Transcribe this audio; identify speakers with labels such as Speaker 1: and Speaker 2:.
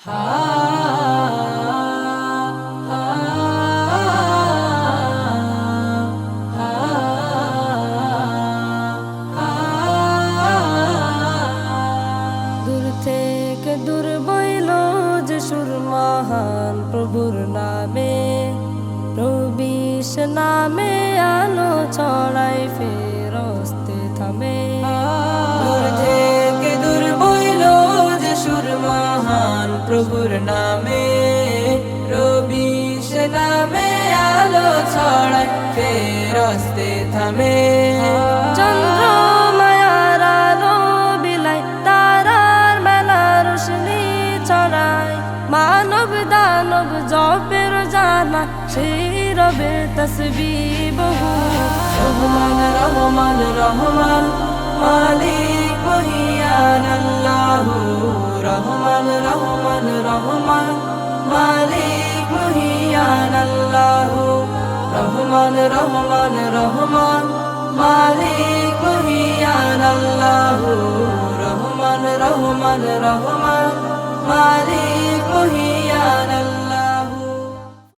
Speaker 1: দূর থেকে দূর বইল যে সুর মহান প্রভুর নামে। রবিশ নামে আলো ছড়াই ফেরস্তে
Speaker 2: প্রভুর নামে রবিশ নামে আলো ছড়ায় ফেরস্তে থামে।
Speaker 1: চন্দ্র মায়ার আলো বিলাই তারার মেলা রোশনি ছড়ায়। মানব দানব জপের জানা সেই রবের তসবি বহু
Speaker 2: রহমান রহমান রহমান মালিক আল্লাহ রহমান রহমান রহমান। মালিক মহিয়ান আল্লাহ। রহমান রহমান রহমান। মালিক মহিয়ান আল্লাহ। রহমান রহমান রহমান। মালিক